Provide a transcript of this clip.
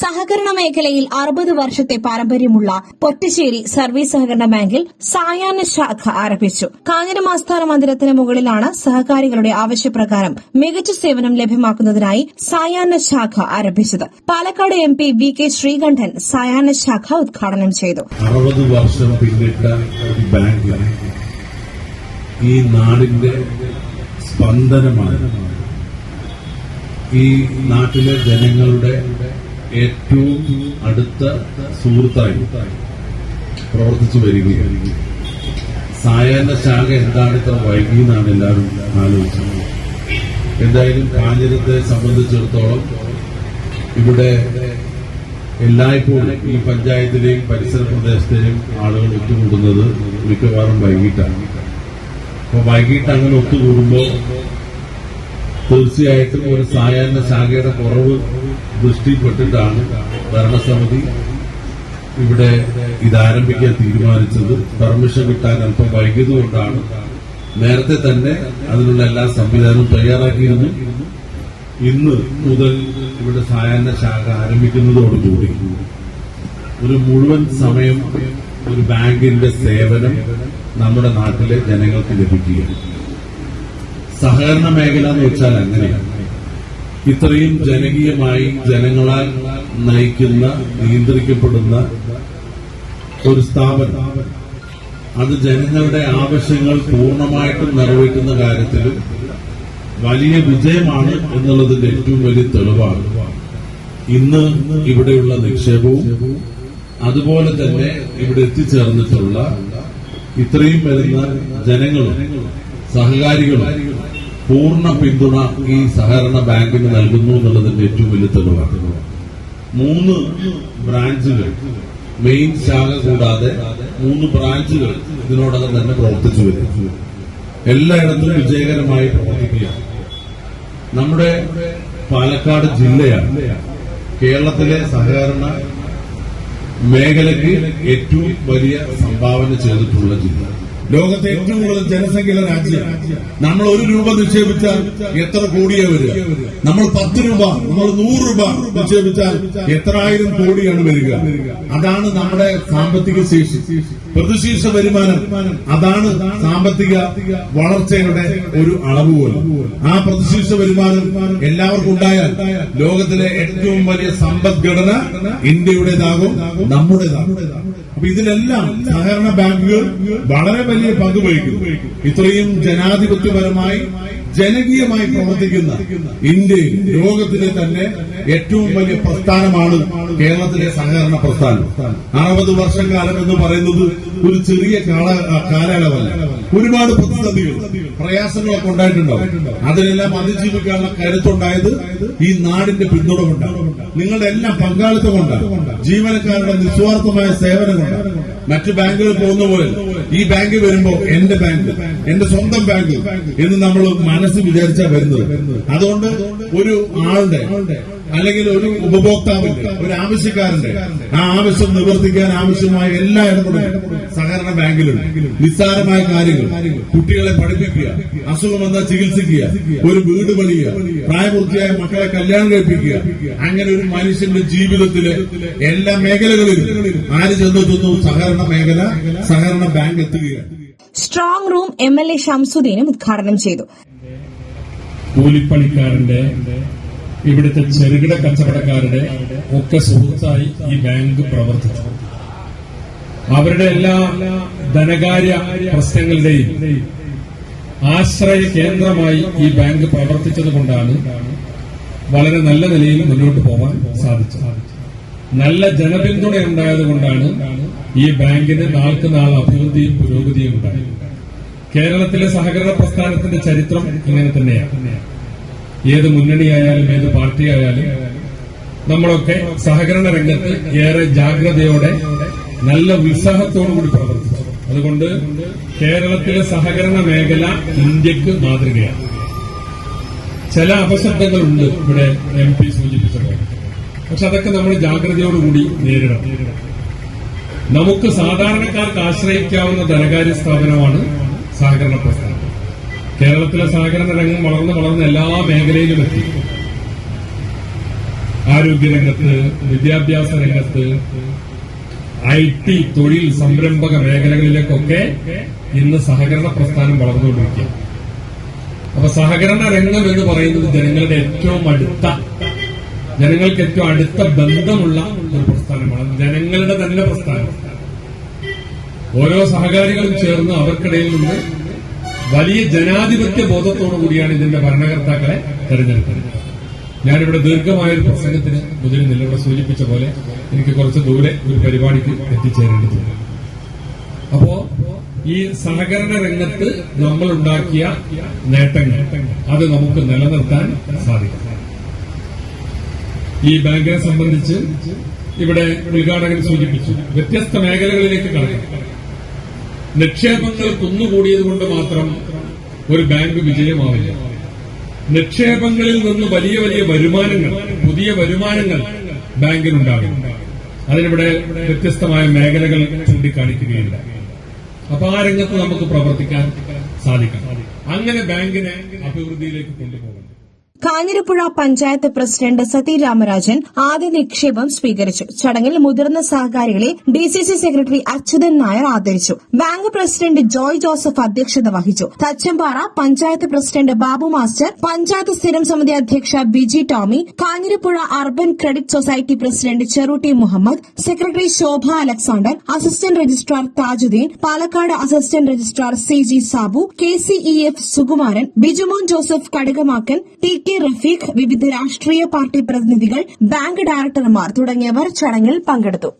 സഹകരണ മേഖലയിൽ അറുപത് വർഷത്തെ പാരമ്പര്യമുള്ള പൊറ്റശ്ശേരി സർവീസ് സഹകരണ ബാങ്കിൽ സായാഹ്ന ശാഖ ആരംഭിച്ചു. കാഞ്ഞിരം ആസ്ഥാന മന്ദിരത്തിന് മുകളിലാണ് സഹകാരികളുടെ ആവശ്യപ്രകാരം മികച്ച സേവനം ലഭ്യമാക്കുന്നതിനായി സായാഹ്ന ശാഖ ആരംഭിച്ചത്. Palakkad M P V K Sreekandan സായാഹ്ന ശാഖ ഉദ്ഘാടനം ചെയ്തു. അറുപത് വർഷം പിന്നിട്ട ബാങ്ക് ഈ നാടിന്റെ സ്പന്ദനമാണ്. ഈ നാട്ടിലെ ജനങ്ങളുടെ ഏറ്റവും അടുത്ത സുഹൃത്തായി പ്രവർത്തിച്ചു വരികയാണ്. സായാഹ്ന ശാഖ എന്താണ് ഇത്ര വൈകിയെന്നാണ് എല്ലാവരും ആലോചിച്ചത് എന്തായാലും കാഞ്ഞിരത്തെ സംബന്ധിച്ചിടത്തോളം ഇവിടെ എല്ലായ്പ്പോഴും ഈ പഞ്ചായത്തിലെയും പരിസര പ്രദേശത്തെയും ആളുകൾ ഒത്തുകൂടുന്നത് മിക്കവാറും വൈകിട്ടാണ്. അപ്പൊ വൈകിട്ട് അങ്ങനെ ഒത്തുകൂടുമ്പോൾ തീർച്ചയായിട്ടും ഒരു സായാഹ്ന ശാഖയുടെ കുറവ് ദൃഷ്ടിപ്പെട്ടിട്ടാണ് ഭരണസമിതി ഇവിടെ ഇതാരംഭിക്കാൻ തീരുമാനിച്ചത്. പെർമിഷൻ കിട്ടാൻ അല്പം വൈകിയതുകൊണ്ടാണ് നേരത്തെ തന്നെ അതിനുള്ള എല്ലാ സംവിധാനവും തയ്യാറാക്കിയിരുന്നു. ഇന്ന് മുതൽ ഇവിടെ സായാഹ്ന ശാഖ ആരംഭിക്കുന്നതോടുകൂടി ഒരു മുഴുവൻ സമയം ഒരു ബാങ്കിന്റെ സേവനം നമ്മുടെ നാട്ടിലെ ജനങ്ങൾക്ക് ലഭിക്കുകയാണ്. സഹകരണ മേഖല എന്ന് വെച്ചാൽ അങ്ങനെയാണ് ഇത്രയും ജനകീയമായി ജനങ്ങളാൽ നയിക്കുന്ന നിയന്ത്രിക്കപ്പെടുന്ന ഒരു സ്ഥാപനം. അത് ജനങ്ങളുടെ ആവശ്യങ്ങൾ പൂർണമായിട്ടും നിറവേറ്റുന്ന കാര്യത്തിലും വലിയ വിജയമാണ് എന്നുള്ളതിന്റെ ഏറ്റവും വലിയ തെളിവാണ്. ഇന്ന് ഇവിടെയുള്ള നിക്ഷേപവും അതുപോലെ തന്നെ ഇവിടെ എത്തിച്ചേർന്നിട്ടുള്ള ഇത്രയും വരുന്ന ജനങ്ങളും സഹകാരികളും പൂർണ പിന്തുണ ഈ സഹകരണ ബാങ്കിന് നൽകുന്നു എന്നുള്ളതിന്റെ ഏറ്റവും വലിയ തെളിവാണ്. മൂന്ന് ബ്രാഞ്ചുകൾ മെയിൻ ശാഖ കൂടാതെ മൂന്ന് ബ്രാഞ്ചുകൾ ഇതിനോടകം തന്നെ പ്രവർത്തിച്ചു വരുന്നു എല്ലായിടത്തും വിജയകരമായി പ്രവർത്തിക്കുക നമ്മുടെ പാലക്കാട് ജില്ലയാണ് കേരളത്തിലെ സഹകരണ മേഖലയ്ക്ക് ഏറ്റവും വലിയ സംഭാവന ചെയ്തിട്ടുള്ള ജില്ല. ലോകത്തെ ഏറ്റവും കൂടുതൽ ജനസംഖ്യയുള്ള രാജ്യം. നമ്മൾ ഒരു രൂപ നിക്ഷേപിച്ചാൽ എത്ര കോടിയെ വരിക? നമ്മൾ പത്ത് രൂപ നമ്മൾ നൂറ് രൂപ നിക്ഷേപിച്ചാൽ എത്ര ആയിരം കോടിയാണ് വരിക? അതാണ് നമ്മുടെ സാമ്പത്തിക ശേഷി. പ്രതിശീർഷ വരുമാനം അതാണ് സാമ്പത്തിക വളർച്ചയുടെ ഒരു അളവുകോൽ ആ പ്രതിശീർഷ വരുമാനം എല്ലാവർക്കും ഉണ്ടായാൽ ലോകത്തിലെ ഏറ്റവും വലിയ സമ്പദ്ഘടന ഇന്ത്യയുടേതാകും നമ്മുടേതാകും. അപ്പൊ ഇതിലെല്ലാം സഹകരണ ബാങ്കുകൾ വളരെ വലിയ പങ്ക് വഹിക്കുന്നു ഇത്രയും ജനാധിപത്യപരമായി ജനകീയമായി പ്രവർത്തിക്കുന്ന ഇന്ത്യയിൽ ലോകത്തിലെ തന്നെ ഏറ്റവും വലിയ പ്രസ്ഥാനമാണ് കേരളത്തിലെ സഹകരണ പ്രസ്ഥാനം. അറുപത് വർഷം കാലം എന്ന് പറയുന്നത് ഒരു ചെറിയ കാല- കാലയളവല്ല. ഒരുപാട് പ്രതിസന്ധികൾ പ്രയാസങ്ങളൊക്കെ ഉണ്ടായിട്ടുണ്ടാവും. അതിനെല്ലാം അതിജീവിക്കാനുള്ള കരുത്തുണ്ടായത് ഈ നാടിന്റെ പിന്തുണ കൊണ്ടാണ്. നിങ്ങളുടെ എല്ലാം പങ്കാളിത്തം കൊണ്ടാണ്. ജീവനക്കാരുടെ നിസ്വാർത്ഥമായ സേവനം കൊണ്ടാണ്. മറ്റു ബാങ്കുകൾ പോകുന്ന പോലെ ഈ ബാങ്ക് വരുമ്പോ എന്റെ ബാങ്ക് എന്റെ സ്വന്തം ബാങ്ക് എന്ന് നമ്മൾ മനസ്സിൽ വിചാരിച്ചാ വരുന്നത്. അതുകൊണ്ട് ഒരു ആളുടെ അല്ലെങ്കിൽ ഒരു ഉപഭോക്താവിന്റെ ഒരു ആവശ്യക്കാരന്റെ ആ ആവശ്യം നിവർത്തിക്കാൻ ആവശ്യമായ എല്ലാ ഇടപെടലും സഹകരണ ബാങ്കിലുണ്ട് നിസ്സാരമായ കാര്യങ്ങൾ കുട്ടികളെ പഠിപ്പിക്കുക അസുഖം വന്നാൽ ചികിത്സിക്കുക ഒരു വീട് പണിയുക പ്രായപൂർത്തിയായ മക്കളെ കല്യാണം കഴിപ്പിക്കുക അങ്ങനെ ഒരു മനുഷ്യന്റെ ജീവിതത്തിലെ എല്ലാ മേഖലകളിലും ആര് ചെന്നെത്തുന്നു സഹകരണ മേഖല സഹകരണ ബാങ്ക് എത്തുകയാണ്. Strong room M L A ഷംസുദ്ദീനും ഉദ്ഘാടനം ചെയ്തു. കൂലിപ്പണിക്കാരന്റെ ഇവിടുത്തെ ചെറുകിട കച്ചവടക്കാരുടെ ഒക്കെ സുഹൃത്തായി ഈ ബാങ്ക് പ്രവർത്തിച്ചു. അവരുടെ എല്ലാ ധനകാര്യ പ്രശ്നങ്ങളുടെയും ആശ്രയ കേന്ദ്രമായി ഈ ബാങ്ക് പ്രവർത്തിച്ചതുകൊണ്ടാണ് വളരെ നല്ല നിലയിൽ മുന്നോട്ട് പോകാൻ സാധിച്ചത്. നല്ല ജനപിന്തുണ ഉണ്ടായതുകൊണ്ടാണ് ഈ ബാങ്കിന് നാൾക്ക് നാൾ അഭിവൃദ്ധിയും പുരോഗതിയും ഉണ്ടായത്. കേരളത്തിലെ സഹകരണ പ്രസ്ഥാനത്തിന്റെ ചരിത്രം ഇങ്ങനെ തന്നെയാണ്. ഏത് മുന്നണിയായാലും ഏത് പാർട്ടിയായാലും നമ്മളൊക്കെ സഹകരണ രംഗത്ത് ഏറെ ജാഗ്രതയോടെ നല്ല ഉത്സാഹത്തോടു കൂടി പ്രവർത്തിച്ചു. അതുകൊണ്ട് കേരളത്തിലെ സഹകരണ മേഖല ഇന്ത്യയ്ക്ക് മാതൃകയാണ്. ചില അപശബ്ദങ്ങളുണ്ട് ഇവിടെ എം പി സൂചിപ്പിച്ചത് പക്ഷെ അതൊക്കെ നമ്മൾ ജാഗ്രതയോടുകൂടി നേരിടണം. നമുക്ക് സാധാരണക്കാർക്ക് ആശ്രയിക്കാവുന്ന ധനകാര്യ സ്ഥാപനമാണ് സഹകരണ പ്രസ്ഥാനം. കേരളത്തിലെ സഹകരണ രംഗം വളർന്ന് വളർന്ന് എല്ലാ മേഖലയിലും എത്തി. ആരോഗ്യരംഗത്ത് വിദ്യാഭ്യാസ രംഗത്ത് ഐ ടി തൊഴിൽ സംരംഭക മേഖലകളിലേക്കൊക്കെ ഇന്ന് സഹകരണ പ്രസ്ഥാനം വളർന്നുകൊണ്ടിരിക്കുക. അപ്പൊ സഹകരണ രംഗം എന്ന് പറയുന്നത് ജനങ്ങളുടെ ഏറ്റവും അടുത്ത ജനങ്ങൾക്ക് ഏറ്റവും അടുത്ത ബന്ധമുള്ള ഒരു പ്രസ്ഥാനമാണ്. ജനങ്ങളുടെ തന്നെ പ്രസ്ഥാനം. ഓരോ സഹകാരികളും ചേർന്ന് അവർക്കിടയിൽ നിന്ന് വലിയ ജനാധിപത്യ ബോധത്തോടു കൂടിയാണ് ഇതിന്റെ ഭരണകർത്താക്കളെ തെരഞ്ഞെടുക്കുന്നത് ഞാനിവിടെ ദീർഘമായ ഒരു പ്രസംഗത്തിന് മുതിരുന്നില്ല ഇവിടെ സൂചിപ്പിച്ച പോലെ എനിക്ക് കുറച്ച് ദൂരെ ഒരു പരിപാടിക്ക് എത്തിച്ചേരേണ്ടതുണ്ട്. അപ്പോ ഈ സഹകരണ രംഗത്ത് നമ്മൾ ഉണ്ടാക്കിയ നേട്ടങ്ങൾ അത് നമുക്ക് നിലനിർത്താൻ സാധിക്കും. ഈ ബാങ്കിനെ സംബന്ധിച്ച് ഇവിടെ ഉദ്ഘാടകൻ സൂചിപ്പിച്ചു വ്യത്യസ്ത മേഖലകളിലേക്ക് കടക്കും. നിക്ഷേപങ്ങൾ കുന്നുകൂടിയത് കൊണ്ട് മാത്രം ഒരു ബാങ്ക് വിജയമാവില്ല. നിക്ഷേപങ്ങളിൽ നിന്ന് വലിയ വലിയ വരുമാനങ്ങൾ പുതിയ വരുമാനങ്ങൾ ബാങ്കിനുണ്ടാകും അതിനിവിടെ വ്യത്യസ്തമായ മേഖലകൾ ചൂണ്ടിക്കാണിക്കുകയില്ല. അപ്പൊ ആ രംഗത്ത് നമുക്ക് പ്രവർത്തിക്കാൻ സാധിക്കണം. അങ്ങനെ ബാങ്കിനെ അഭിവൃദ്ധിയിലേക്ക് കൊണ്ടുപോകണം. കാഞ്ഞിരപ്പുഴ പഞ്ചായത്ത് പ്രസിഡന്റ് സതി രാമരാജൻ ആദ്യ നിക്ഷേപം സ്വീകരിച്ചു. ചടങ്ങിൽ മുതിർന്ന സഹകാരികളെ ഡിസിസി സെക്രട്ടറി അച്യുതൻ നായർ ആദരിച്ചു. ബാങ്ക് പ്രസിഡന്റ് ജോയ് ജോസഫ് അധ്യക്ഷത വഹിച്ചു. തച്ചമ്പാറ പഞ്ചായത്ത് പ്രസിഡന്റ് ബാബു മാസ്റ്റർ പഞ്ചായത്ത് സ്ഥിരം സമിതി അധ്യക്ഷ Biji Tomy Kanjirapuzha urban credit society president Cheruty Muhammad secretary Shobha Alexander assistant registrar Thajudheen Palakkad assistant registrar C G Sabu K C E F Sukumaran Bijumon Joseph Kadukamakkan T K Rafeeq വിവിധ രാഷ്ട്രീയ party പ്രതിനിധികൾ bank ഡയറക്ടർമാർ തുടങ്ങിയവർ ചടങ്ങിൽ പങ്കെടുത്തു.